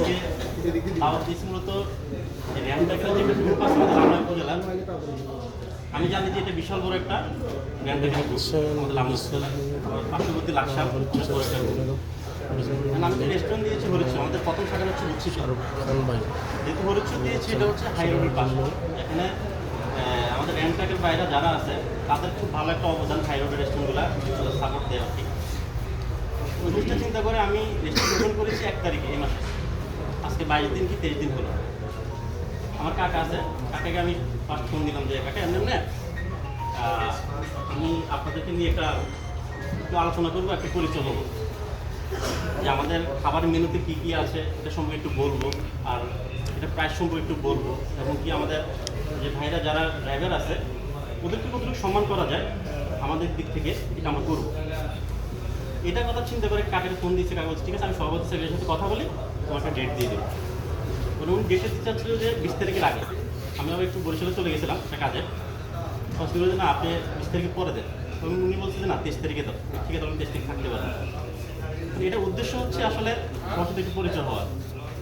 সবাইকে দাওয়াত দিয়েছি মূলত র্যামটাকে যে গ্রুপ আছে আমাদের উপজেলার আমি জানি যে এটা বিশাল বড় একটা গ্রুপ আমাদের লামা উপজেলার পার্শ্ববর্তী আমি যে রেস্টুরেন্ট দিয়েছি হরিচ্ছ আমাদের প্রথম শাখা হচ্ছে হচ্ছে যেহেতু হরিচ্ছ দিয়েছি এটা হচ্ছে হাই রোডের পাশে। এখানে আমাদের র্যামটাকের বাইরে যারা আছে তাদের খুব ভালো একটা অবদান হাই রোডের রেস্টুরেন্টগুলো সাপোর্ট দেওয়া। ঠিক ওই জিনিসটা চিন্তা করে আমি রেস্টুরেন্ট করেছি এক তারিখে এই মাসে। আজকে বাইশ দিন কি তেইশ দিন হলো? আমার কাকা আছে কাকাকে আমি ফার্স্ট ফোন দিলাম যে কাকা এমনি আহ, আমি আপনাদেরকে নিয়ে একটা একটু আলোচনা করব একটা পরিচয় হব যে আমাদের খাবার মেনুতে কী কী আছে এটা সম্পর্কে একটু বলব আর এটা প্রাইস সম্পর্কে একটু বলব। এবং কি আমাদের যে ভাইরা যারা ড্রাইভার আছে ওদেরকে কতটুকু সম্মান করা যায় আমাদের দিক থেকে এটা আমরা করব। এটা কথা চিন্তা করে কাকের ফোন দিচ্ছে কাগজ ঠিক আছে আমি সভাপতি সেক্রেটারির সাথে কথা বলি তোমাকে ডেট দিয়ে দেবো। উনি উনি ডেটে দিতে চাচ্ছিল যে বিশ তারিখের আগে? আমি আবার একটু বরিশালে চলে গেছিলাম একটা কাজে। ফার্স্ট বলে না আপনি বিশ তারিখে পরে দেন। তখন উনি বলছে যে, না, তেইশ তারিখে দাও। ঠিক আছে আমি তেইশ তারিখ থাকতে পারেন এটার উদ্দেশ্য হচ্ছে আসলে আমার সাথে একটু পরিচয় হওয়ার।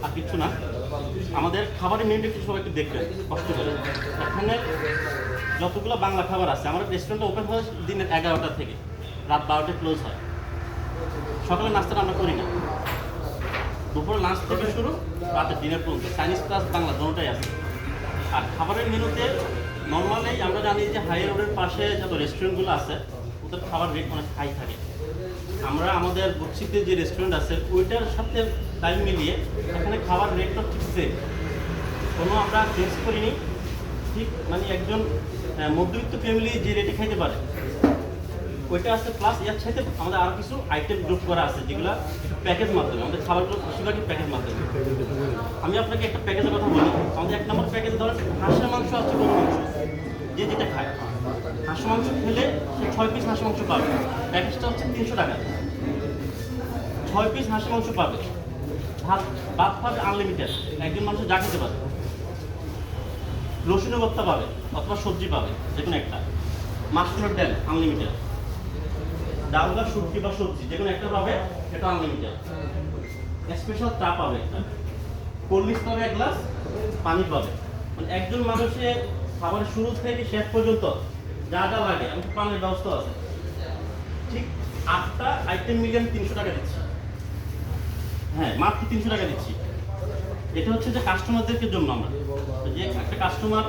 আর কিছু না। আমাদের খাবারের মেনুটা একটু সবাই একটু দেখবেন, কষ্ট করে। এখানে যতগুলো বাংলা খাবার আছে, আমাদের রেস্টুরেন্টটা ওপেন হয় দিনের এগারোটা থেকে। রাত বারোটায় ক্লোজ হয়। সকালে নাস্তাটা আমরা করি না। দুপুরে লাঞ্চ থেকে শুরু, রাতে ডিনার পর্যন্ত। চাইনিজ প্লাস বাংলা দুটোটাই আছে। আর খাবারের মেনুতে নর্মালি আমরা জানি যে হাই রোডের পাশে যত রেস্টুরেন্টগুলো আছে, ওদের খাবার রেট অনেক হাই থাকে। আমরা আমাদের বক্সিতে যে রেস্টুরেন্ট আছে, ওইটার সাথে টাইম মিলিয়ে এখানে খাবার রেটটা ঠিক সেম কোনো আমরা চেঞ্জ করিনি। ঠিক মানে একজন মধ্যবিত্ত ফ্যামিলি যে রেটে খাইতে পারে, ওইটা আছে প্লাস এর সাথে আমাদের আরও কিছু আইটেম গ্রুপ করা আছে, যেগুলো প্যাকেজ মাধ্যমে, আমাদের খাবারগুলো বেশিরভাগই প্যাকেজ মাধ্যমে। আমি আপনাকে একটা প্যাকেজের কথা বলি। আমাদের এক নম্বর প্যাকেজ ধরেন, হাঁসের মাংস আছে গরু মাংস। যে যেটা খায়। হাঁস মাংস খেলে সে ছয় পিস হাঁস মাংস পাবে। প্যাকেজটা হচ্ছে তিনশো টাকা। ছয় পিস হাঁস মাংস পাবে। ভাত ভাত পাবে আনলিমিটেড একজন মানুষ যা খেতে পারে। রসুনের ভর্তা পাবে, অথবা সবজি পাবে যে কোনো একটা। মাশরুমের ডাল আনলিমিটেড ডাল বা সবজি বা সবজি যে কোনো একটা পাবে, এটা আনলিমিটেড স্পেশাল চা পাবে একটা। ড্রিঙ্কস পাবে এক গ্লাস পানি পাবে। মানে একজন মানুষে খাবার শুরু থেকে শেষ পর্যন্ত যা যা লাগে, এমনকি পানির ব্যবস্থা আছে। ঠিক আটটা আইটেম মিলিয়ে আমি তিনশো টাকা দিচ্ছি। হ্যাঁ মাত্র তিনশো টাকা দিচ্ছি। এটা হচ্ছে যে কাস্টমারদেরকে জন্য আমরা। যে একটা কাস্টমার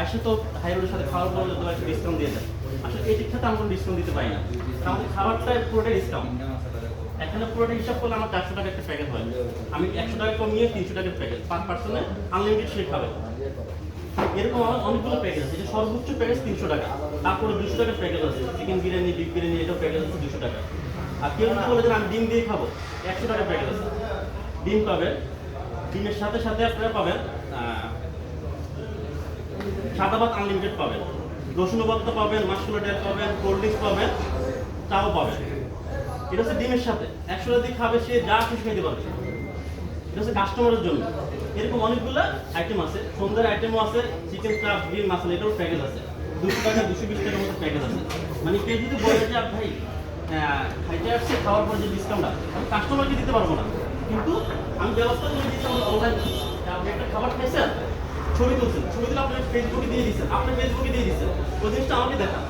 আসে তো হাই রোডের সাথে খাওয়ার পরে ডিসকাউন্ট দিয়ে দেয়। আসলে এই দিকটাতে আমরা ডিসকাউন্ট দিতে পারি না। কারণ আমাদের খাবারটা পুরোটাই ডিসকাউন্ট এখানে পুরোটা হিসাব করলে আমার চারশো টাকা একটা প্যাকেজ হয়। আমি একশো টাকা কমিয়ে তিনশো টাকার প্যাকেজ পার পার্সনে আনলিমিটেড সে খাবে। এরকম অনেকগুলো প্যাকেজ আছে। সর্বোচ্চ প্যাকেজ তিনশো টাকা। তারপরে দুশো টাকার প্যাকেজ আছে। চিকেন বিরিয়ানি বিফ বিরিয়ানি এটাও প্যাকেজ আছে দুশো টাকা আর কেউ যদি বলে যে আমি ডিম দিয়ে খাব। একশো টাকার প্যাকেজ আছে। ডিম পাবেন। ডিমের সাথে সাথে আপনারা পাবেন সাদা ভাত আনলিমিটেড পাবেন। রসুন ভর্তা পাবেন মাশরুমের ডাল পাবেন কোল্ড ড্রিঙ্কস পাবেন। চাও পাবেন এটা হচ্ছে ডিমের সাথে। একশো যদি খাবে সে, যা খুশি খেতে পারবে। এটা হচ্ছে কাস্টমারের জন্য। এরকম অনেকগুলো আইটেম আছে। সন্ধ্যার আইটেমও আছে চিকেন চাপ গ্রিল মাসালা এটাও প্যাকেজ আছে। দুশো টাকা, দুশো বিশ টাকার মতো প্যাকেজ আছে। মানে কেউ যদি বলে যে ভাই খাইতে আসছে, খাওয়ার পরে যে ডিসকাউন্টটা আমি কাস্টমারকে দিতে পারব না। কিন্তু আমি ব্যবস্থা করে দিচ্ছি আমরা অনলাইন আপনি একটা খাবার খাইছেন, ছবি তুলছেন, ছবি তুলে আপনার ফেসবুকে দিয়ে দিচ্ছেন আপনার ফেসবুকে দিয়ে দিচ্ছেন ওই জিনিসটা আমাকে দেখান।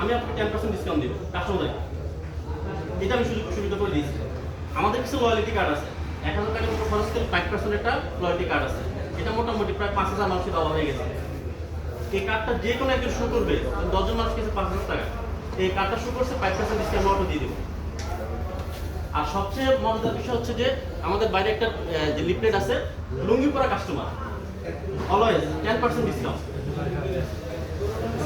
আমি আপনাকে টেন পার্সেন্ট ডিসকাউন্ট দিব কাস্টমারকে এটা আমি সুযোগ সুবিধা করে দিয়েছি। আমাদের কিছু লয়ালিটি কার্ড আছে। এক হাজার টাকার খরচ করে ফাইভ পার্সেন্ট একটা লয়ালিটি কার্ড আছে। এটা মোটামুটি প্রায় পাঁচ হাজার মানুষের দেওয়া হয়ে গেছে। এই কার্ডটা যে কোনো একজন শো করবে দশজন মানুষ কিছু পাঁচ হাজার টাকা, এই কার্ডটা শো করছে ফাইভ পার্সেন্ট ডিসকাউন্ট দিয়ে দেবো। আর সবচেয়ে মজার বিষয় হচ্ছে যে, আমাদের বাইরে একটা যে লিফলেট আছে, লুঙ্গি পরা customer always ten percent discount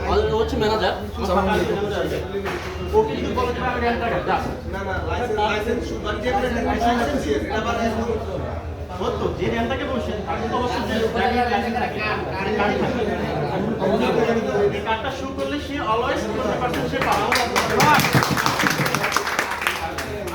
আমাদের হচ্ছে ম্যানেজার ওকে যদি বলে যে আমি র্যান্টাকা যা না না লাইসেন্স লাইসেন্স সুগার দিয়ে লাইসেন্স দিয়ে এটা বাদ ও যে র্যামটাকে বসে তার কিন্তু অবশ্যই যে ড্রাইভিং লাইসেন্স থাকে কার্ডটা শো করলে সে অলওয়েজ টোয়েন্টি পার্সেন্ট সে পাবে।